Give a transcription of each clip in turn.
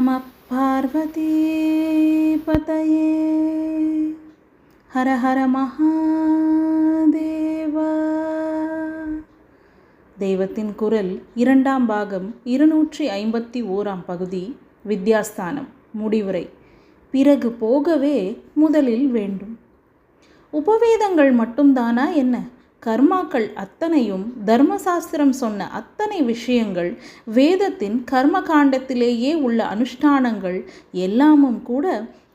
நம பார்வதி பதையே ஹர ஹர மகாதேவா தெய்வத்தின் குரல் இரண்டாம் பாகம் இருநூற்றி ஐம்பத்தி ஓராம் பகுதி வித்யாஸ்தானம் முடிவுரை. பிறகு போகவே முதலில் வேண்டும். உபவேதங்கள் மட்டும்தானா என்ன? கர்மாக்கள் அத்தனையும் தர்மசாஸ்திரம் சொன்ன அத்தனை விஷயங்கள் வேதத்தின் கர்ம காண்டத்திலேயே உள்ள அனுஷ்டானங்கள் எல்லாமும் கூட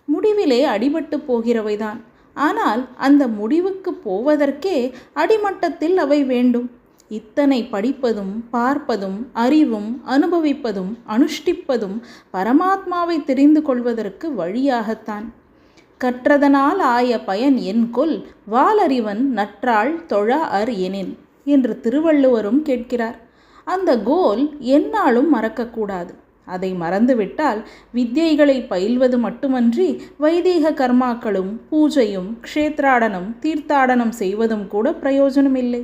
முடிவிலே அடிபட்டு போகிறவைதான். ஆனால் அந்த முடிவுக்கு போவதற்கே அடிமட்டத்தில் அவை வேண்டும். இத்தனை படிப்பதும் பார்ப்பதும் அறிவும் அனுபவிப்பதும் அனுஷ்டிப்பதும் பரமாத்மாவை தெரிந்து கொள்வதற்கு வழியாகத்தான். கற்றதனால் ஆய பயன் என் கொல் வாலறிவன் நற்றாள் தொழா அர் எனின் என்று திருவள்ளுவரும் கேட்கிறார். அந்த கோல் எந்நாளும் மறக்கக்கூடாது அதை மறந்துவிட்டால் வித்யைகளை பயில்வது மட்டுமன்றி வைதீக கர்மாக்களும் பூஜையும் க்ஷேத்ராடனம் தீர்த்தாடனம் செய்வதும் கூட பிரயோஜனமில்லை.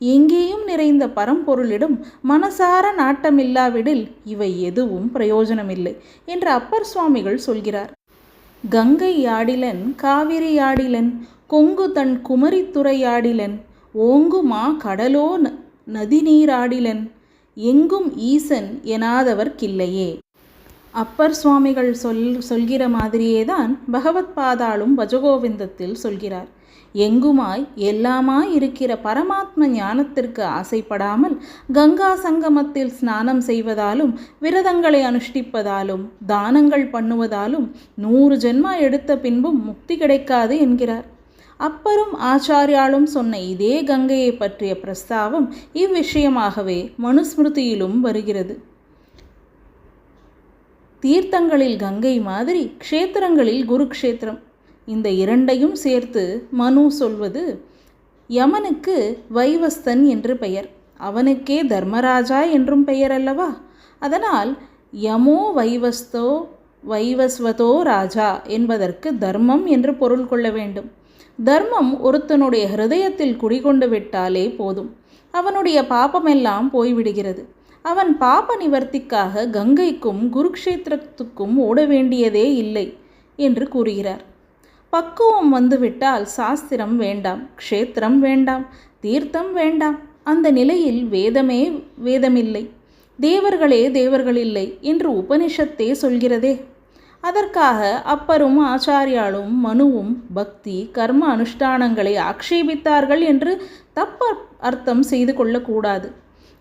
எங்கேயும் நிறைந்த பரம்பொருளிடம் மனசார நாட்டமில்லாவிடில் இவை எதுவும் பிரயோஜனமில்லை என்று அப்பர் சுவாமிகள் சொல்கிறார். கங்கை யாடிலன் காவிரி யாடிலன் கொங்கு தன் குமரித்துறையாடிலன் ஓங்குமா கடலோ நதிநீராடிலன் எங்கும் ஈசன் எனாதவர் கில்லையே. அப்பர் சுவாமிகள் சொல் சொல்கிற மாதிரியே தான் பகவத் பாதாளும் பஜகோவிந்தத்தில் சொல்கிறார். எங்குமாய் எல்லாமாய் இருக்கிற பரமாத்ம ஞானத்திற்கு ஆசைப்படாமல் கங்கா சங்கமத்தில் ஸ்நானம் செய்வதாலும் விரதங்களை அனுஷ்டிப்பதாலும் தானங்கள் பண்ணுவதாலும் நூறு ஜென்மா எடுத்த பின்பும் முக்தி கிடைக்காது என்கிறார். அப்பரும் ஆச்சாரியாலும் சொன்ன இதே கங்கையை பற்றிய பிரஸ்தாவம் இவ்விஷயமாகவே மனுஸ்மிருதியிலும் வருகிறது. தீர்த்தங்களில் கங்கை மாதிரி க்ஷேத்திரங்களில் குருக்ஷேத்திரம். இந்த இரண்டையும் சேர்த்து மனு சொல்வது யமனுக்கு வைவஸ்தன் என்று பெயர். அவனுக்கே தர்மராஜா என்றும் பெயர் அல்லவா? அதனால் யமோ வைவஸ்தோ வைவஸ்வதோ ராஜா என்பதற்கு தர்மம் என்று பொருள் கொள்ள வேண்டும். தர்மம் ஒருத்தனுடைய ஹிருதயத்தில் குடிகொண்டு விட்டாலே போதும். அவனுடைய பாபமெல்லாம் போய்விடுகிறது. அவன் பாப நிவர்த்திக்காக கங்கைக்கும் குருக்ஷேத்திரத்துக்கும் ஓட வேண்டியதே இல்லை என்று கூறுகிறார். பக்குவம் வந்துவிட்டால் சாஸ்திரம் வேண்டாம் க்ஷேத்திரம் வேண்டாம் தீர்த்தம் வேண்டாம். அந்த நிலையில் வேதமே வேதமில்லை. தேவர்களே தேவர்கள் இல்லை என்று உபனிஷத்தே சொல்கிறதே. அதற்காக அப்பரும் ஆச்சாரியாலும் மனுவும் பக்தி கர்ம அனுஷ்டானங்களை ஆக்ஷேபித்தார்கள் என்று தப்ப அர்த்தம் செய்து கொள்ளக்கூடாது.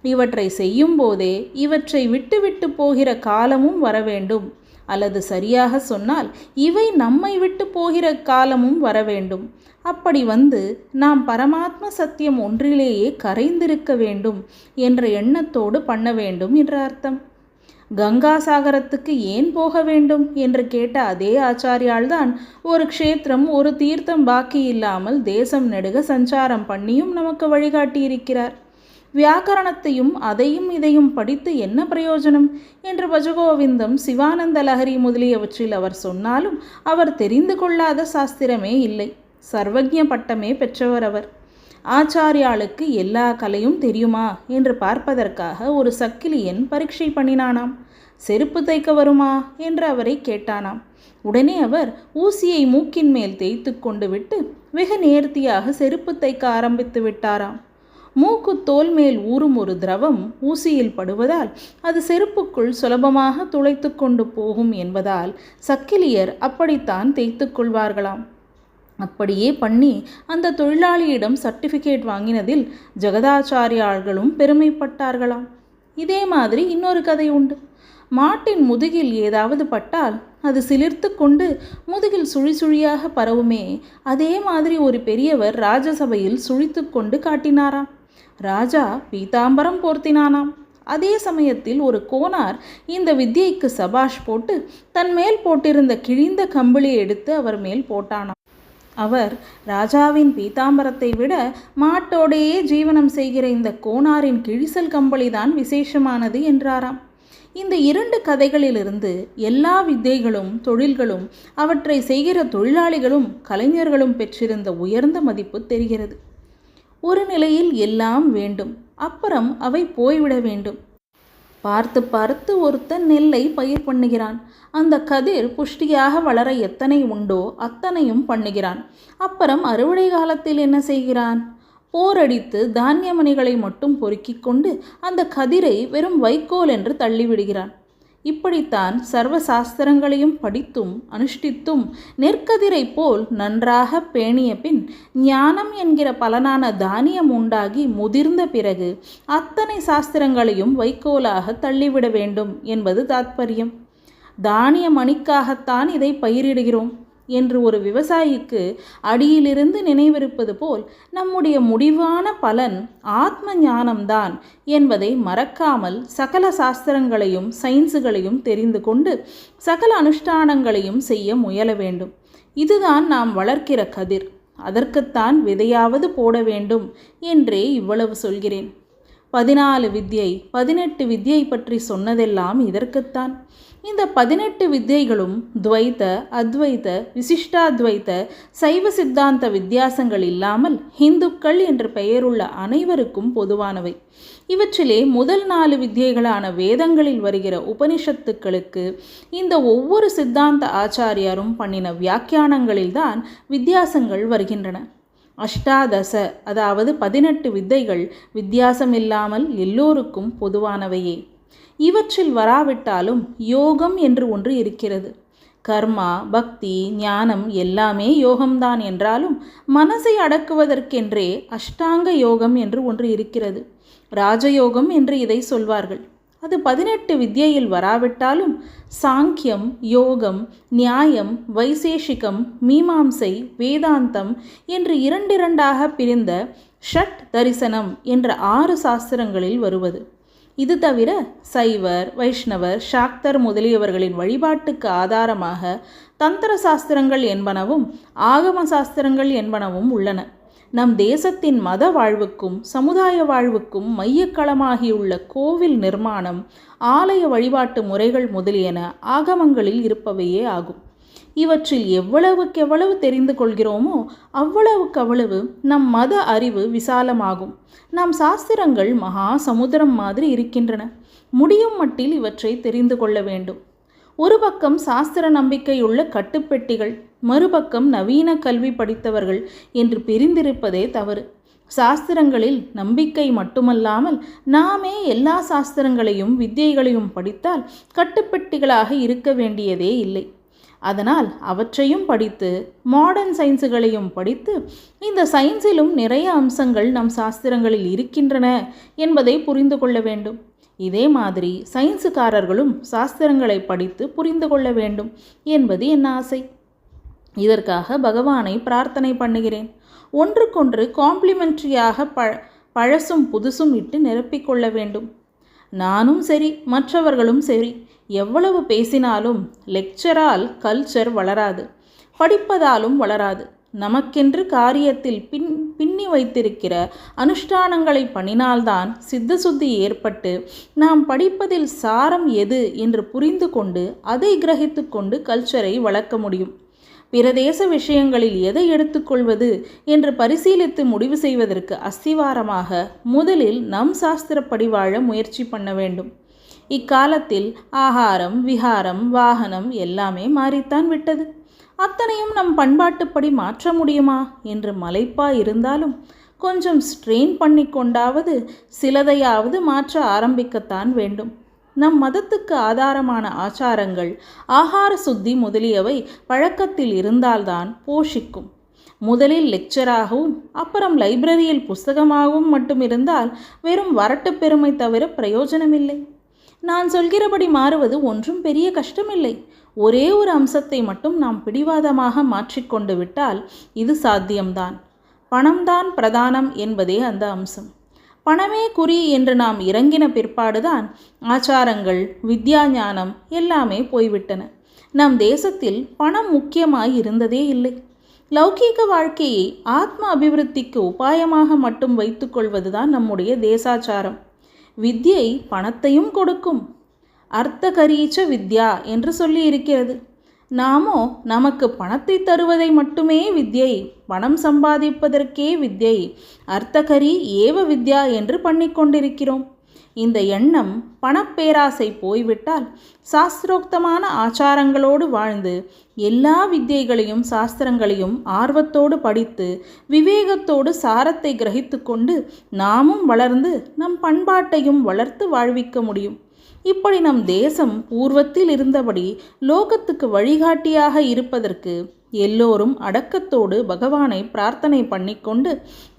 இவற்றை செய்யும் போதே இவற்றை விட்டுவிட்டு போகிற காலமும் வர வேண்டும் அல்லது சரியாக சொன்னால் இவை நம்மை விட்டு போகிற காலமும் வர வேண்டும். அப்படி வந்து நாம் பரமாத்ம சத்தியம் ஒன்றிலேயே கரைந்திருக்க வேண்டும் என்ற எண்ணத்தோடு பண்ண வேண்டும் என்ற அர்த்தம். கங்கா சாகரத்துக்கு ஏன் போக வேண்டும் என்று கேட்ட அதே ஆச்சாரியால்தான் ஒரு க்ஷேத்திரம் ஒரு தீர்த்தம் பாக்கி இல்லாமல் தேசம் நெடுக சஞ்சாரம் பண்ணியும் நமக்கு வழிகாட்டியிருக்கிறார். வியாக்கரணத்தையும் அதையும் இதையும் படித்து என்ன பிரயோஜனம்? என்று பஜகோவிந்தம் சிவானந்த லஹரி முதலியவற்றில் அவர் சொன்னாலும் அவர் தெரிந்து கொள்ளாத சாஸ்திரமே இல்லை. சர்வஜ பட்டமே பெற்றவர் அவர். ஆச்சாரியாளுக்கு எல்லா கலையும் தெரியுமா? என்று பார்ப்பதற்காக ஒரு சக்கிலியன் பரீட்சை பண்ணினானாம். செருப்பு தைக்க வருமா? என்று அவரை கேட்டானாம். உடனே அவர் ஊசியை மூக்கின் மேல் தேய்த்து கொண்டு விட்டு வெகு நேர்த்தியாக செருப்பு தைக்க ஆரம்பித்து விட்டாராம். மூக்கு தோல் மேல் ஊறும் ஒரு திரவம் ஊசியில் படுவதால் அது செருப்புக்குள் சுலபமாக துளைத்து கொண்டு போகும் என்பதால் சக்கிலியர் அப்படித்தான் தேய்த்து கொள்வார்களாம். அப்படியே பண்ணி அந்த தொழிலாளியிடம் சர்டிஃபிகேட் வாங்கினதில் ஜெகதாச்சாரியார்களும் பெருமைப்பட்டார்களாம். இதே மாதிரி இன்னொரு கதை உண்டு. மாட்டின் முதுகில் ஏதாவது பட்டால் அது சிலிர்த்து கொண்டு முதுகில் சுழி சுழியாக பரவுமே அதே மாதிரி ஒரு பெரியவர் ராஜசபையில் சுழித்து கொண்டு காட்டினாராம். ராஜா பீதாம்பரம் போர்த்தினானாம். அதே சமயத்தில் ஒரு கோனார் இந்த வித்தியைக்கு சபாஷ் போட்டு தன் மேல் போட்டிருந்த கிழிந்த கம்பளியை எடுத்து அவர் மேல் போட்டானாம். அவர் ராஜாவின் பீதாம்பரத்தை விட மாட்டோடையே ஜீவனம் செய்கிற இந்த கோனாரின் கிழிசல் கம்பளிதான் விசேஷமானது என்றாராம். இந்த இரண்டு கதைகளிலிருந்து எல்லா வித்தைகளும் தொழில்களும் அவற்றை செய்கிற தொழிலாளிகளும் கலைஞர்களும் பெற்றிருந்த உயர்ந்த மதிப்பு தெரிகிறது. ஒரு நிலையில் எல்லாம் வேண்டும். அப்புறம் அவை போய்விட வேண்டும். பார்த்து பார்த்து ஒருத்தன் நெல்லை பயிர் பண்ணுகிறான். அந்த கதிர் புஷ்டியாக வளர எத்தனை உண்டோ அத்தனையும் பண்ணுகிறான். அப்புறம் அறுவடை காலத்தில் என்ன செய்கிறான்? போரடித்து தானிய மணிகளை மட்டும் பொறுக்கிக் கொண்டு அந்த கதிரை வெறும் வைக்கோல் என்று தள்ளிவிடுகிறான். இப்படித்தான் சர்வ சாஸ்திரங்களையும் படித்தும் அனுஷ்டித்தும் நெற்கதிரை போல் நன்றாக பேணிய பின் ஞானம் என்கிற பலனான தானியம் உண்டாகி முதிர்ந்த பிறகு அத்தனை சாஸ்திரங்களையும் வைக்கோலாக தள்ளிவிட வேண்டும் என்பது தாத்பரியம். தானிய மணிக்காகத்தான் இதை பயிரிடுகிறோம். என்று ஒரு விவசாயிக்கு அடியிலிருந்து நினைவிருப்பது போல் நம்முடைய முடிவான பலன் ஆத்ம ஞானம்தான் என்பதை மறக்காமல் சகல சாஸ்திரங்களையும் சயின்ஸுகளையும் தெரிந்து கொண்டு சகல அனுஷ்டானங்களையும் செய்ய முயல வேண்டும். இதுதான் நாம் வளர்க்கிற கதிர். அதற்குத்தான் விதையாவது போட வேண்டும் என்றே இவ்வளவு சொல்கிறேன். பதினாலு வித்யை பதினெட்டு வித்யை பற்றி சொன்னதெல்லாம் இதற்குத்தான். இந்த பதினெட்டு வித்யைகளும் துவைத்த அத்வைத்த விசிஷ்டாத்வைத்த சைவ சித்தாந்த வித்தியாசங்கள் இல்லாமல் ஹிந்துக்கள் என்று பெயருள்ள அனைவருக்கும் பொதுவானவை. இவற்றிலே முதல் நாலு வித்யைகளான வேதங்களில் வருகிற உபனிஷத்துக்களுக்கு இந்த ஒவ்வொரு சித்தாந்த ஆச்சாரியாரும் பண்ணின வியாக்கியானங்களில்தான் வித்தியாசங்கள் வருகின்றன. அஷ்டாதச அதாவது பதினெட்டு வித்தைகள் வித்தியாசமில்லாமல் எல்லோருக்கும் பொதுவானவையே. இவற்றில் வராவிட்டாலும் யோகம் என்று ஒன்று இருக்கிறது. கர்மா பக்தி ஞானம் எல்லாமே யோகம்தான் என்றாலும் மனசை அடக்குவதற்கென்றே அஷ்டாங்க யோகம் என்று ஒன்று இருக்கிறது. ராஜயோகம் என்று இதை சொல்வார்கள். அது பதினெட்டு வித்யையில் வராவிட்டாலும் சாங்கியம் யோகம் நியாயம் வைசேஷிகம் மீமாம்சை வேதாந்தம் என்று இரண்டிரண்டாக பிரிந்த ஷட் தரிசனம் என்ற ஆறு சாஸ்திரங்களில் வருவது. இது தவிர சைவர் வைஷ்ணவர் சாக்தர் முதலியவர்களின் வழிபாட்டுக்கு ஆதாரமாக தந்திர சாஸ்திரங்கள் என்பனவும் ஆகம சாஸ்திரங்கள் என்பனவும் உள்ளன. நம் தேசத்தின் மத வாழ்வுக்கும் சமுதாய வாழ்வுக்கும் மையக்களமாகியுள்ள கோவில் நிர்மாணம் ஆலய வழிபாட்டு முறைகள் முதலியன ஆகமங்களில் இருப்பவையே ஆகும். இவற்றில் எவ்வளவுக்கெவ்வளவு தெரிந்து கொள்கிறோமோ அவ்வளவுக்கவ்வளவு நம் மத அறிவு விசாலமாகும். நம் சாஸ்திரங்கள் மகா சமுத்திரம் மாதிரி இருக்கின்றன. முடியும் மட்டில் இவற்றை தெரிந்து கொள்ள வேண்டும். ஒரு பக்கம் சாஸ்திர நம்பிக்கையுள்ள கட்டுப்பெட்டிகள் மறுபக்கம் நவீன கல்வி படித்தவர்கள் என்று பிரிந்திருப்பதே தவறு. சாஸ்திரங்களில் நம்பிக்கை மட்டுமல்லாமல் நாமே எல்லா சாஸ்திரங்களையும் வித்தியைகளையும் படித்தால் கட்டுப்பெட்டிகளாக இருக்க வேண்டியதே இல்லை. அதனால் அவற்றையும் படித்து மாடர்ன் சயின்ஸுகளையும் படித்து இந்த சயின்ஸிலும் நிறைய அம்சங்கள் நம் சாஸ்திரங்களில் இருக்கின்றன என்பதை புரிந்து கொள்ள வேண்டும். இதே மாதிரி சயின்ஸுக்காரர்களும் சாஸ்திரங்களை படித்து புரிந்து கொள்ள வேண்டும் என்பது என் ஆசை. இதற்காக பகவானை பிரார்த்தனை பண்ணுகிறேன். ஒன்றுக்கொன்று காம்ப்ளிமெண்ட்ரியாக ப பழசும் புதுசும் இட்டு நிரப்பிக்கொள்ள வேண்டும். நானும் சரி மற்றவர்களும் சரி. எவ்வளவு பேசினாலும் லெக்சரால் கல்ச்சர் வளராது. படிப்பதாலும் வளராது. நமக்கென்று காரியத்தில் பின் பின்னி வைத்திருக்கிற அனுஷ்டானங்களை பண்ணினால்தான் சித்தசுத்தி ஏற்பட்டு நாம் படிப்பதில் சாரம் எது என்று புரிந்து கொண்டு அதை கிரகித்து கொண்டு கல்ச்சரை வளர்க்க முடியும். பிரதேச விஷயங்களில் எதை எடுத்துக்கொள்வது என்று பரிசீலித்து முடிவு செய்வதற்கு அஸ்திவாரமாக முதலில் நம் சாஸ்திரப்படி வாழ முயற்சி பண்ண வேண்டும். இக்காலத்தில் ஆகாரம் விகாரம் வாகனம் எல்லாமே மாறித்தான் விட்டது. அத்தனையும் நம் பண்பாட்டுப்படி மாற்ற முடியுமா? என்று மலைப்பா இருந்தாலும் கொஞ்சம் ஸ்ட்ரெயின் பண்ணி கொண்டாவது சிலதையாவது மாற்ற ஆரம்பிக்கத்தான் வேண்டும். நம் மதத்துக்கு ஆதாரமான ஆச்சாரங்கள் ஆகார சுத்தி முதலியவை பழக்கத்தில் இருந்தால்தான் போஷிக்கும். முதலில் லெக்சராகவும் அப்புறம் லைப்ரரியில் புஸ்தகமாகவும் மட்டும் இருந்தால் வெறும் வரட்டு பெருமை தவிர பிரயோஜனமில்லை. நான் சொல்கிறபடி மாறுவது ஒன்றும் பெரிய கஷ்டமில்லை. ஒரே ஒரு அம்சத்தை மட்டும் நாம் பிடிவாதமாக மாற்றிக்கொண்டு விட்டால் இது சாத்தியம்தான். பணம்தான் பிரதானம் என்பதே அந்த அம்சம். பணமே குறி என்று நாம் இறங்கின பிற்பாடுதான் ஆச்சாரங்கள் வித்யா ஞானம் எல்லாமே போய்விட்டன. நம் தேசத்தில் பணம் முக்கியமாய் இருந்ததே இல்லை. லௌகீக வாழ்க்கையை ஆத்ம அபிவிருத்திக்கு உபாயமாக மட்டும் வைத்துக்கொள்வதுதான் நம்முடைய தேசாச்சாரம். வித்யை பணத்தையும் கொடுக்கும். அர்த்தகரீச்ச வித்யா என்று சொல்லி இருக்கிறது நாமோ நமக்கு பணத்தை தருவதை மட்டுமே வித்யை பணம் சம்பாதிப்பதற்கே வித்யை அர்த்தகரி ஏவ வித்யா என்று பண்ணிக்கொண்டிருக்கிறோம். இந்த எண்ணம் பணப்பேராசை போய்விட்டால் சாஸ்திரோக்தமான ஆச்சாரங்களோடு வாழ்ந்து எல்லா வித்தியைகளையும் சாஸ்திரங்களையும் ஆர்வத்தோடு படித்து விவேகத்தோடு சாரத்தை கிரகித்து கொண்டு நாமும் வளர்ந்து நம் பண்பாட்டையும் வளர்த்து வாழ்விக்க முடியும். இப்படி நம் தேசம் பூர்வத்தில் இருந்தபடி லோகத்துக்கு வழிகாட்டியாக இருப்பதற்கு எல்லோரும் அடக்கத்தோடு பகவானை பிரார்த்தனை பண்ணிக்கொண்டு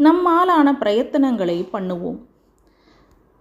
நம்மாலான பிரயத்தனங்களை பண்ணுவோம்.